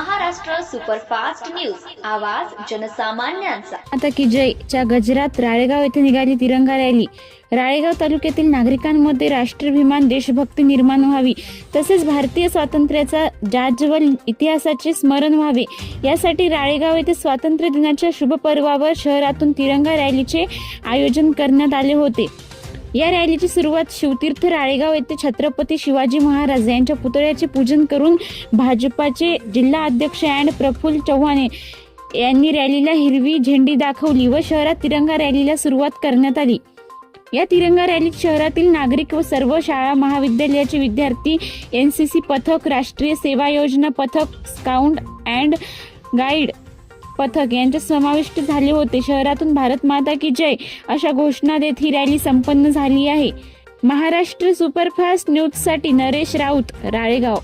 Superfast news. आवाज जनसामान्यांचा. आता की जयच्या गजरात राळेगाव येथे निघाली तिरंगा रॅली. राळेगाव तालुक्यातील नागरिकांमध्ये राष्ट्रभिमान देशभक्ती निर्माण व्हावी. तसेच भारतीय स्वातंत्र्याचा जाज्वल इतिहासाचे स्मरण व्हावे. यासाठी राळेगाव येथे स्वातंत्र्य दिनाच्या शुभ पर्वावर शहरातून तिरंगा रॅलीचे आयोजन करण्यात आले होते. या रॅलीची सुरुवात शिवतीर्थ राळेगाव येथे छत्रपती शिवाजी महाराज यांच्या पुतळ्याचे पूजन करून भाजपाचे जिल्हा अध्यक्ष अँड प्रफुल्ल चव्हाण यांनी रॅलीला हिरवी झेंडी दाखवली व शहरात तिरंगा रॅलीला सुरुवात करण्यात आली. या तिरंगा रॅलीत शहरातील नागरिक व सर्व शाळा महाविद्यालयाचे विद्यार्थी एन सी सी पथक राष्ट्रीय सेवा योजना पथक स्काउंट अँड गाईड पथक यांच्यात समाविष्ट झाले होते. शहरातून भारत माता की जय अशा घोषणा देत ही रॅली संपन्न झाली आहे. महाराष्ट्र सुपरफास्ट न्यूजसाठी नरेश राऊत राळेगाव.